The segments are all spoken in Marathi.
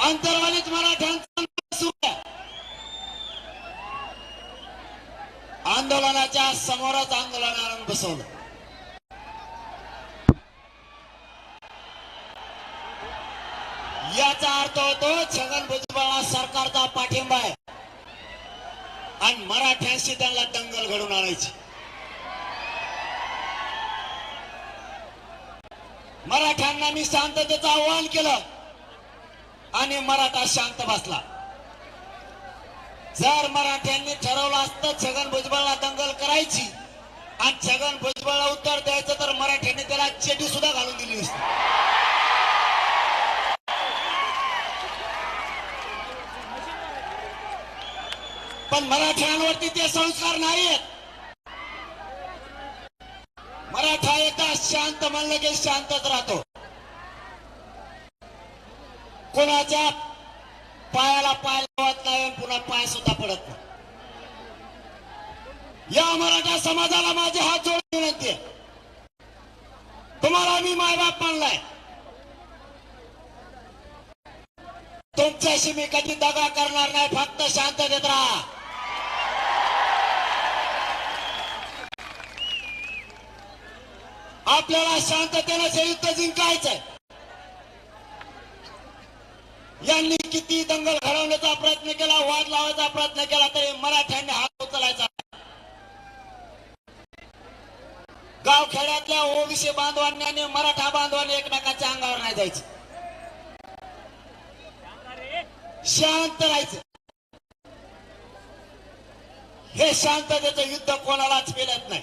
अंतर्वालीत मराठ्यांचा आंदोलनाच्या समोरच आंदोलनानं बसवलं. याचा अर्थ होतो छगन भुजबळ सरकारचा पाठिंबा आहे. आणि मराठ्यांशी त्यांना दंगल घडून आणायची. मराठ्यांना मी शांततेचं आव्हान केलं. आणि मराठा शांत बसला. जर मराठ्यांनी ठरवलं असतं छगन भुजबळला दंगल करायची आणि छगन भुजबळला उत्तर द्यायचं तर मराठ्यांनी त्याला चेटी सुद्धा घालून दिली असती पण मराठ्यांवरती ते संस्कार नाहीयेत. मराठा एकदा शांत म्हणलं की शांतच राहतो. कोणाच्या पायाला पाय लावत नाही पुन्हा पाय सुद्धा पडत नाही. या मराठा समाजाला माझे हात जोडून विनंती आहे. तुम्हाला मी मायबाप मानलाय. तुमच्याशी मी कधी दगा करणार नाही फक्त शांत देत राहा. आपल्याला शांततेनं हे युद्ध जिंकायचंय. त्यांनी किती दंगल घडवण्याचा प्रयत्न केला वाद लावायचा प्रयत्न केला तरी मराठ्यांनी हात उचलायचा. गावखेड्यातल्या ओबीसी बांधवांनी आणि मराठा बांधवांनी एकमेकांच्या अंगावर नाही जायचं. शांत राहायचं. हे शांततेचं युद्ध कोणालाच मिळत नाही.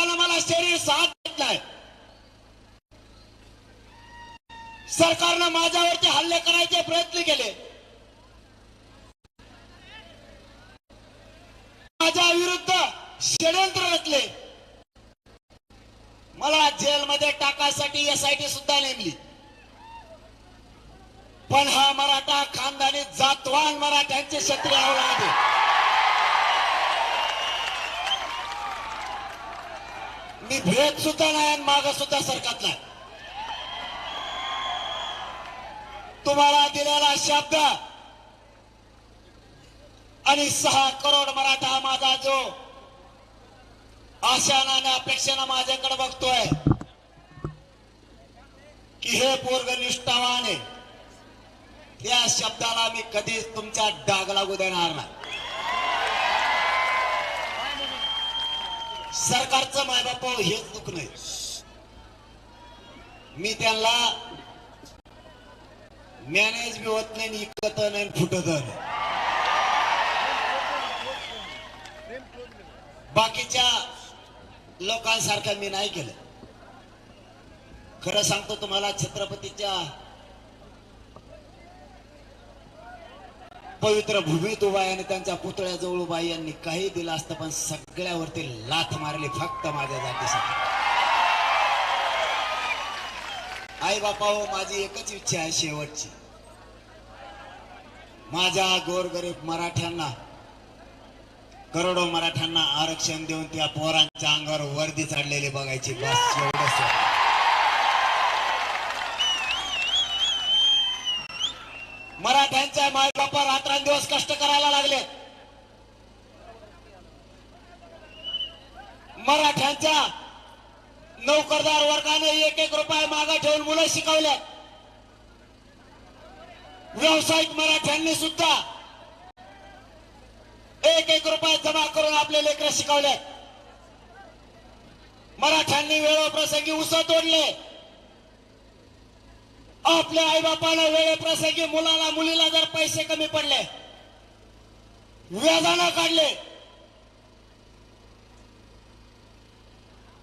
उठताना मला शरीर साथ देत नाही सरकारनं माझ्यावरती हल्ले करायचे प्रयत्न केले. माझ्या विरुद्ध षडयंत्र रचले. मला जेलमध्ये टाकायसाठी एसआयटी सुद्धा नेमली. पण हा मराठा खानदानी जातवान मराठ्यांचे क्षत्रिय आवडा मी भेट सुद्धा नाही आणि माग सुद्धा सरकत नाही. तुम्हाला दिलेला शब्द आणि सहा करोड मराठा माझा जो आशानं आणि अपेक्षेनं माझ्याकडे बघतोय की हे पोरग निष्ठावान आहे. शब्दाला मी कधीच तुमच्या डाग लागू देणार नाही. सरकारचं मायबाप हेच दुःख नाही. मी त्यांना मॅनेज बी होत नाही इकत नाही फुटत नाही. बाकीच्या लोकांसारखं मी नाही केलं. खरं सांगतो तुम्हाला छत्रपतीच्या पवित्र भूमीत उभा आहे आणि त्यांच्या पुतळ्याजवळ उभा आहे. यांनी काही दिलं असतं पण सगळ्यावरती लाथ मारली फक्त माझ्या जातीसाठी. आई बापा हो माझी एकच इच्छा आहे शेवटची. माझ्या गोरगरीब मराठ्यांना करोडो मराठ्यांना आरक्षण देऊन त्या पोरांच्या अंगावर वर्दी चढलेली बघायची. बस एवढंच दिवस कष्ट करायला लागले. मराठ्यांच्या नोकरदार वर्गाने एक एक रुपये मागे ठेवून मुलं शिकवले. व्यावसायिक मराठ्यांनी सुद्धा एक एक रुपये जमा करून आपले लेकर शिकवले. मराठ्यांनी वेळोप्रसंगी उस तोडले. आपल्या आईबापाला वेळेप्रसंगी मुलाला मुलीला जर पैसे कमी पडले व्याजानं काढले.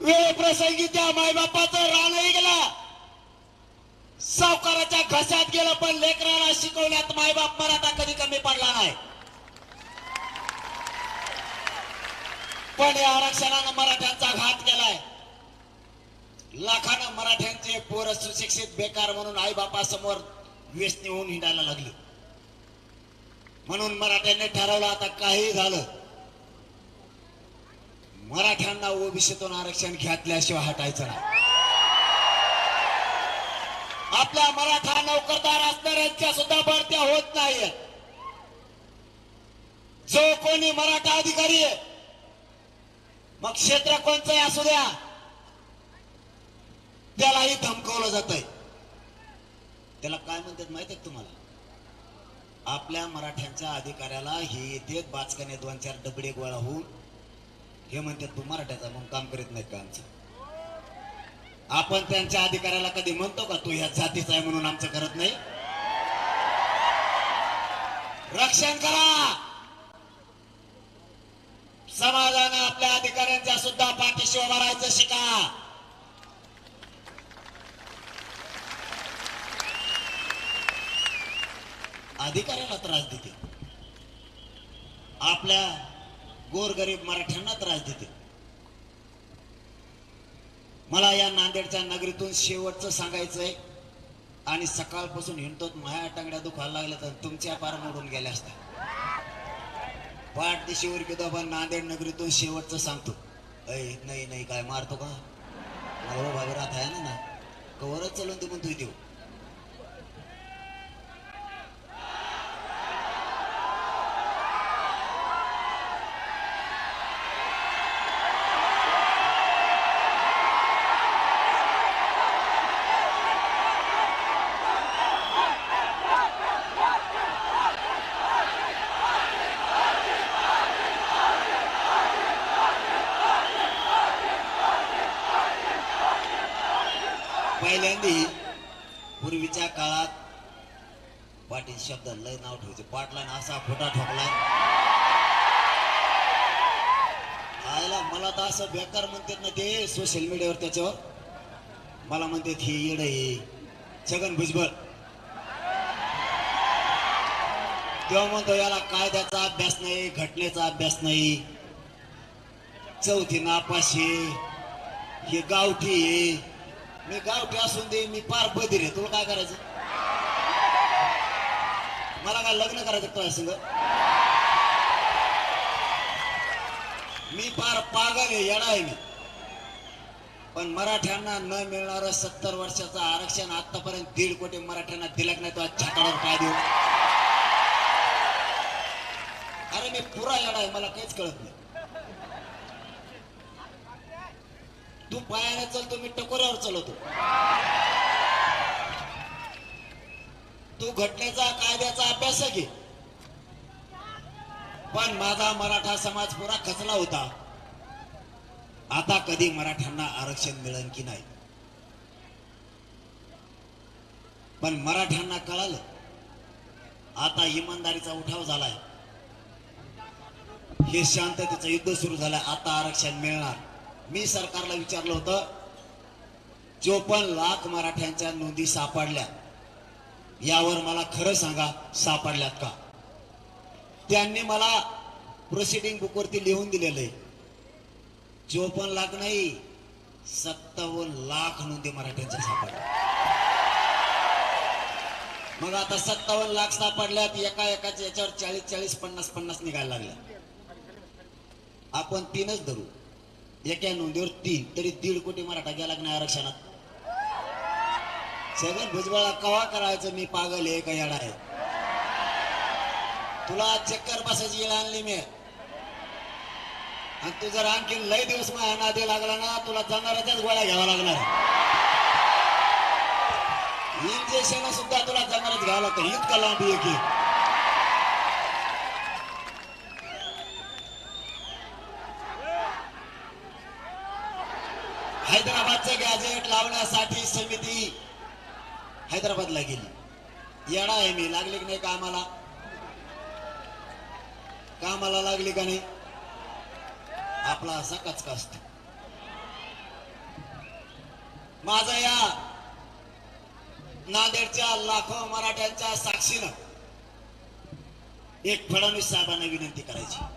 वेळ प्रसंगी त्या मायबापाचं रानही गेला सावकाराच्या घशात गेलं पण लेकराला शिकवण्यात मायबाप मराठा कधी कमी पडला नाही. पण या आरक्षणानं मराठ्यांचा घात केलाय. लाखानं मराठ्यांचे पोर सुशिक्षित बेकार म्हणून आईबापासमोर व्यसनी होऊन हिंडायला लागले. म्हणून मराठ्यांनी ठरवलं आता काही झालं. मराठ्यांना ओबीसीतून आरक्षण घेतल्याशिवाय हटायचं नाही. आपल्या मराठा नोकरदार असणाऱ्यांच्या सुद्धा भरत्या होत नाहीये जो कोणी मराठा अधिकारी आहे मग क्षेत्र कोणचं असू द्या त्यालाही धमकवलं जात त्याला काय म्हणतात माहीत आहे तुम्हाला? आपल्या मराठ्यांच्या अधिकाऱ्याला हे येते बाचकाने दोन चार डबडे गोळा होऊन हे म्हणतात तू मराठ्याचा म्हणून काम करीत नाही का आमचं? आपण त्यांच्या अधिकाऱ्याला कधी म्हणतो का तू ह्या जातीचा आहे म्हणून आमचं करत नाही? रक्षण करा! समाजानं आपल्या अधिकाऱ्यांच्या सुद्धा पाठीशी उभं राहायचं शिका! अधिकाऱ्यांना त्रास देते. आपल्या गोरगरीब मराठ्यांना त्रास देते. मला या नांदेडच्या नगरीतून शेवटचं सांगायचंय. आणि सकाळपासून हिंडतोत माया टांगड्या दुखायला लागल्या तर तुमच्या पार मोडून गेल्या असत्या. पाठ दिशेवर गेलो नांदेड नगरीतून शेवटचं सांगतो. अय नाही नाही काय मारतो का? मला आहे ना कवरच चलून तू म्हणतोय देऊ पहिल्यांदी पूर्वीच्या काळात पाटील शब्द लय नाव ठेवायचे. पाटला असा खोटा ठोकला. आयला मला तर असं बेकार म्हणतात ना ते सोशल मीडियावर त्याच्यावर. मला म्हणतात हे येड हे. छगन भुजबळ. तेव्हा म्हणतो याला कायद्याचा अभ्यास नाही घटनेचा अभ्यास नाही. चौथी नापाशी हे गावठी आहे. मी गावठी असून दे मी पार बधीर आहे. तुला काय करायचं? मला काय लग्न करायचं तुला संग? मी फार पागल आहे येडा आहे मी. पण मराठ्यांना न मिळणारं सत्तर वर्षाचं आरक्षण आतापर्यंत दीड कोटी मराठ्यांना दिलं नाही तो आज छातावर काय देऊ. अरे मी पुरा येडा आहे मला काहीच कळत नाही. तू पायाने चालतो मी टकोऱ्यावर चालवतो. तू घटनेचा कायद्याचा अभ्यास घे. पण माझा मराठा समाज पुरा खचला होता. आता कधी मराठ्यांना आरक्षण मिळेल की नाही? पण मराठ्यांना कळालं. आता इमानदारीचा उठाव झालाय. हे शांततेचं युद्ध सुरू झालंय आता आरक्षण मिळणार. मी सरकारला विचारलं होतं चोपन्न लाख मराठ्यांच्या नोंदी सापडल्या. यावर मला खरं सांगा सापडल्यात का? त्यांनी मला प्रोसिडिंग बुकवरती लिहून दिलेलं आहे. चोपन्न लाख नाही सत्तावन्न लाख नोंदी मराठ्यांच्या सापडल्या. मग आता सत्तावन्न लाख सापडल्यात एका एकाच्या याच्यावर चाळीस चाळीस पन्नास पन्नास निघायला लागल्या. आपण तीनच धरू. एका नोंदीवर तीन तरी दीड कोटी मराठा गेला की नाही आरक्षणात? सगळं भुजबळा कवा करायचं? मी पागल आहे का येडा आहे. तुला चक्कर बसायची येळ आणली मी. आणि तू जर आणखी लय दिवस माझ्या नादी लागला ना तुला जनावराच्याच गोळ्या घ्यावा लागणार. इंजेक्शन सुद्धा तुला जनावरच घ्यावं लागतं. इतका लांब आहे. की करण्यासाठी समिती हैदराबादला गेली. येडा आहे मी लागले की नाही कामाला? कामाला लागली का नाही? आपला असा कचका असतो. माझा या नांदेडच्या लाखो मराठ्यांच्या साक्षीनं एक फडणवीस साहेबांना विनंती करायची.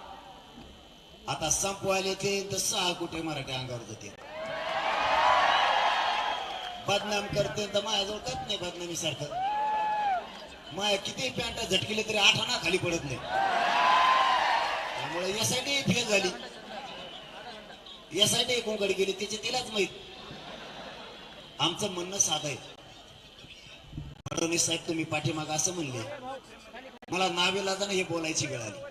आता संपवायला ते तर सहा कुठे मराठी अंगावर जाते. बदनाम करते तर माझ्याजवळ कत नाही बदनामी सारखं माया किती पॅन्ट झटकिले तरी आठाना खाली पडत नाही. त्यामुळे यासाठी फेल झाली. यासाठी कोणकडे गेली त्याची तिलाच माहीत. आमचं म्हणणं साधं आहे. फडणवीस साहेब तुम्ही पाठीमाग असं म्हणले. मला नावेलाजानं हे बोलायची वेळ आली.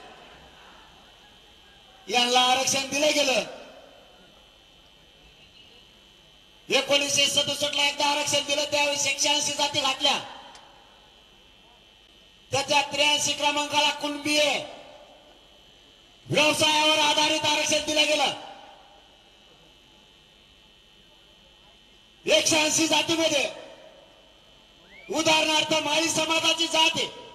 यांना आरक्षण दिलं गेलं. एकोणीसशे सदुसष्ट ला एकदा आरक्षण दिलं त्यावेळेस एकशे ऐंशी जाती घातल्या. त्याच्या त्र्याऐंशी क्रमांकाला कुणबीए व्यवसायावर आधारित आरक्षण दिलं गेलं. एकशे ऐंशी जातीमध्ये उदाहरणार्थ माळी समाजाची जात आहे.